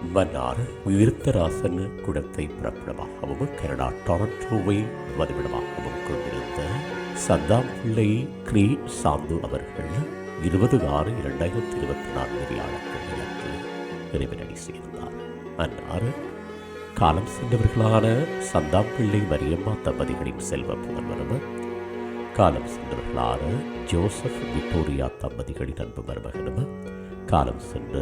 மன்னார் உயிர்த்தராசன் குடத்தை பிறப்பிடமாகவும் கனடா டொரண்டோவை வதிவிடமாகவும் கொண்டிருந்த சந்தாம் பிள்ளை கிரீ சாந்து அவர்கள் இருபது ஆறு இரண்டாயிரத்தி இருபத்தி நான்கு வியாழக்கிழமை அன்று இறைவனடி சேர்ந்தார். அன்னார் காலம் சென்றவர்களான சந்தாம் பிள்ளை மரியம்மா தம்பதிகளின் செல்வ புதல்வரும் காலம் சென்றவர்களான ஜோசப் விக்டோரியா தம்பதிகளின் அன்பு மருமகனும் காலம் சென்ற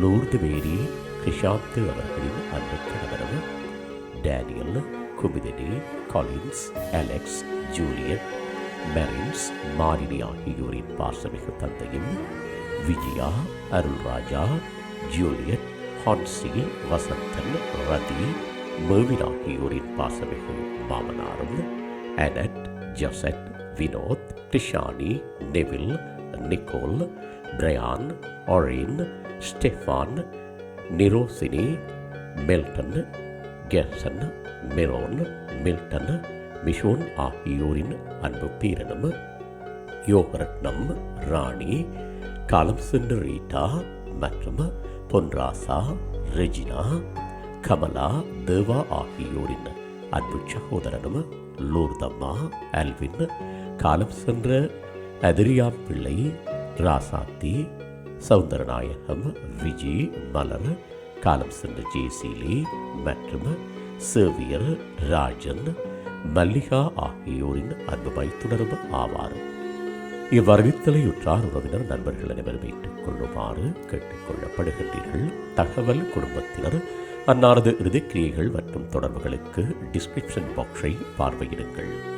லூர்து வேடி கிருஷாந்த் அவர்களின் அன்பு கணவரவு Daniel Kumuthini Collins Alex Juliet Merins Malini ஆகியோரின் பாசமிகு தந்தையும் விஜயா அருள்ராஜா ஜூலியட் ஹான்சி வசந்தன் ரதி மேவின் ஆகியோரின் பாசமிகு மாமனாரும் அனட் ஜசட் Vinoth Dishani Neville Nicole Brian ஆரின் Stefan Nirosini Melton Gerson Meron Milton மிஷோன் ஆகியோரின் அன்பு பேரனும் யோகரட்னம் ராணி காலம் சென்று ரீட்டா மற்றும் பொன்ராசா ரெஜினா கமலா தேவா ஆகியோரின் அன்பு சகோதரனும் லூர்தம்மா அல்வின் காலம் சென்ற அதிரியா பிள்ளை ராசாத்தி சவுந்தரநாயகம் விஜி மலர் காலம் சென்ற ஜேசிலி மற்றும் சேவியர் ராஜன் மல்லிகா ஆகியோரின் அன்பு மைத்துணரும் ஆவார். இவ்வறிவித்தலை உற்றார் உறவினர் நண்பர்கள் அனைவரும் ஏற்றுக் கொள்ளுமாறு தகவல் குடும்பத்தினர் அன்னாரது இறுதிக்கிரியைகள் மற்றும் தொடர்புகளுக்கு டிஸ்கிரிப்ஷன் பாக்ஸை பார்வையிடுங்கள்.